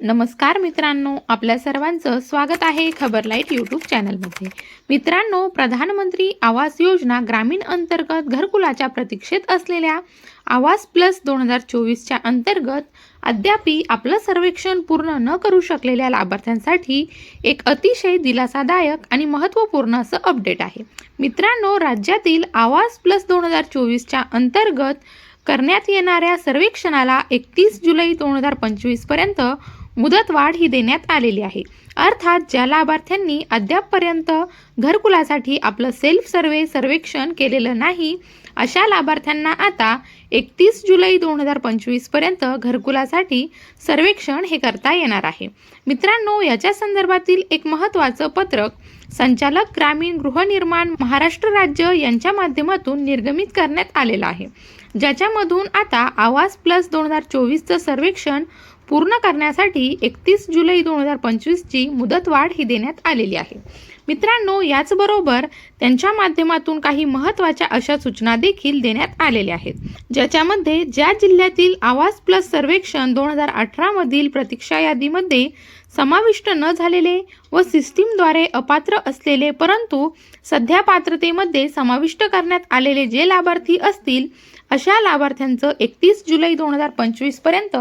नमस्कार मित्रांनो आपल्या सर्वांचं स्वागत आहे खबर लाइट यूट्यूब चॅनलमध्ये. मित्रांनो प्रधानमंत्री आवास योजना ग्रामीण अंतर्गत घरकुलाच्या प्रतीक्षेत असलेल्या आवास प्लस दोन हजार चोवीसच्या अंतर्गत अद्यापी आपलं सर्वेक्षण पूर्ण न करू शकलेल्या लाभार्थ्यांसाठी एक अतिशय दिलासादायक आणि महत्त्वपूर्ण असं अपडेट आहे. मित्रांनो राज्यातील आवास प्लस दोन हजार चोवीसच्या अंतर्गत करण्यात येणाऱ्या सर्वेक्षणाला एकतीस जुलै दोन हजार पंचवीसपर्यंत मुदतवाढ ही देण्यात आलेली आहे. अर्थात ज्या लाभार्थ्यांनी अद्यापपर्यंत घरकुलासाठी आपलं सेल्फ सर्वे सर्वेक्षण केलेलं नाही अशा लाभार्थ्यांना आता एकतीस जुलै दोन हजार पंचवीसपर्यंत घरकुलासाठी सर्वेक्षण हे करता येणार आहे. मित्रांनो याच्या संदर्भातील एक महत्त्वाचं पत्रक संचालक ग्रामीण गृहनिर्माण महाराष्ट्र राज्य यांच्या माध्यमातून निर्गमित करण्यात आलेलं आहे. ज्याच्यामधून आता आवास प्लस दोन हजार चोवीसचं सर्वेक्षण पूर्ण करण्यासाठी एकतीस जुलै दोन हजार पंचवीसची मुदतवाढ ही देण्यात आलेली आहे. मित्रांनो याचबरोबर त्यांच्या माध्यमातून काही महत्त्वाच्या अशा सूचना देखील देण्यात आलेल्या आहेत. ज्याच्यामध्ये ज्या जिल्ह्यातील आवाज प्लस सर्वेक्षण दोन हजार अठरामधील प्रतीक्षा यादीमध्ये समाविष्ट न झालेले व सिस्टीमद्वारे अपात्र असलेले परंतु सध्या पात्रतेमध्ये समाविष्ट करण्यात आलेले जे लाभार्थी असतील अशा लाभार्थ्यांचं एकतीस जुलै दोन हजार पंचवीसपर्यंत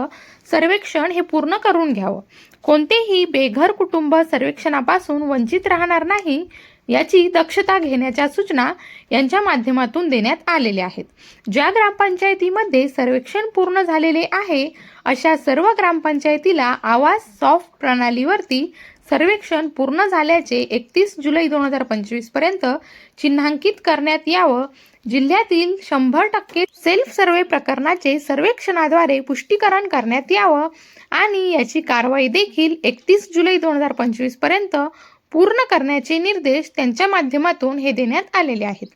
सर्वेक्षण हे पूर्ण करून घ्यावं. कोणतेही बेघर कुटुंब सर्वेक्षणापासून वंचित राहणार नाही याची दक्षता घेण्याच्या सूचना यांच्या माध्यमातून देण्यात आलेल्या आहेत. ज्या ग्रामपंचायतीमध्ये सर्वेक्षण पूर्ण झालेले आहे अशा सर्व ग्रामपंचायतीला आवास सॉफ्ट प्रणालीवरती सर्वेक्षण पूर्ण झाल्याचे एकतीस जुलै दोन हजार पंचवीसपर्यंत चिन्हांकित करण्यात यावं. जिल्ह्यातील शंभर टक्के सेल्फ सर्वे प्रकरणाचे सर्वेक्षणाद्वारे पुष्टीकरण करण्यात यावं आणि याची कारवाई देखील एकतीस जुलै दोन हजार पंचवीसपर्यंत पूर्ण करण्याचे निर्देश त्यांच्या माध्यमातून हे देण्यात आलेले आहेत.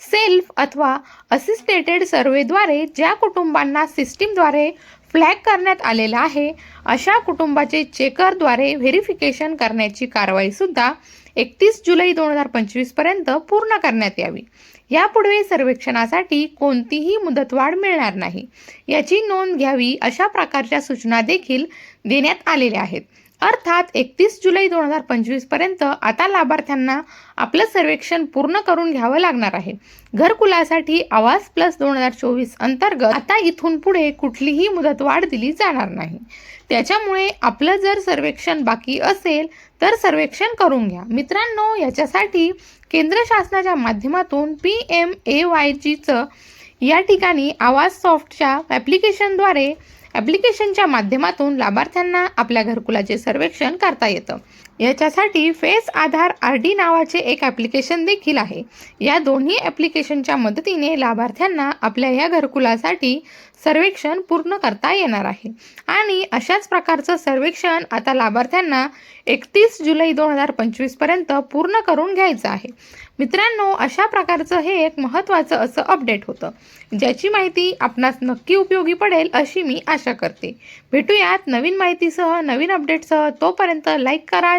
सेल्फ अथवा असिस्टेटेड सर्वेद्वारे ज्या कुटुंबांना सिस्टीमद्वारे फ्लॅग करण्यात आलेला आहे अशा कुटुंबाचे चेकरद्वारे व्हेरिफिकेशन करण्याची कारवाईसुद्धा एकतीस जुलै दोन हजार पंचवीसपर्यंत पूर्ण करण्यात यावी. यापुढे सर्वेक्षणासाठी कोणतीही मुदतवाढ मिळणार नाही. याची नोंद घ्यावी अशा प्रकारच्या सूचना देखील देण्यात आलेल्या आहेत. अर्थात एकतीस जुलै दोन हजार पंचवीसपर्यंत आता लाभार्थ्यांना आपलं सर्वेक्षण पूर्ण करून घ्यावं लागणार आहे. घरकुलासाठी आवास प्लस दोन हजार चोवीस अंतर्गत आता इथून पुढे कुठलीही मुदतवाढ दिली जाणार नाही. त्याच्यामुळे आपलं जर सर्वेक्षण बाकी असेल तर सर्वेक्षण करून घ्या. मित्रांनो याच्यासाठी केंद्र शासनाच्या माध्यमातून पी एम ए वाय जीचं या ठिकाणी आवाज सॉफ्टच्या ॲप्लिकेशनद्वारे ॲप्लिकेशनच्या माध्यमातून लाभार्थ्यांना आपल्या घरकुलाचे सर्वेक्षण करता येतं. याच्यासाठी फेस आधार आर डी नावाचे एक ॲप्लिकेशन देखील आहे. या दोन्ही ॲप्लिकेशनच्या मदतीने लाभार्थ्यांना आपल्या या घरकुलासाठी सर्वेक्षण पूर्ण करता येणार आहे. आणि अशाच प्रकारचं सर्वेक्षण आता लाभार्थ्यांना एकतीस जुलै दोन हजार पंचवीसपर्यंत पूर्ण करून घ्यायचं आहे. मित्रांनो अशा प्रकारचं हे एक महत्त्वाचं असं अपडेट होतं. ज्याची माहिती आपणास नक्की उपयोगी पडेल अशी मी आशा करते. भेटूयात नवीन माहितीसह नवीन अपडेटसह तोपर्यंत लाईक करा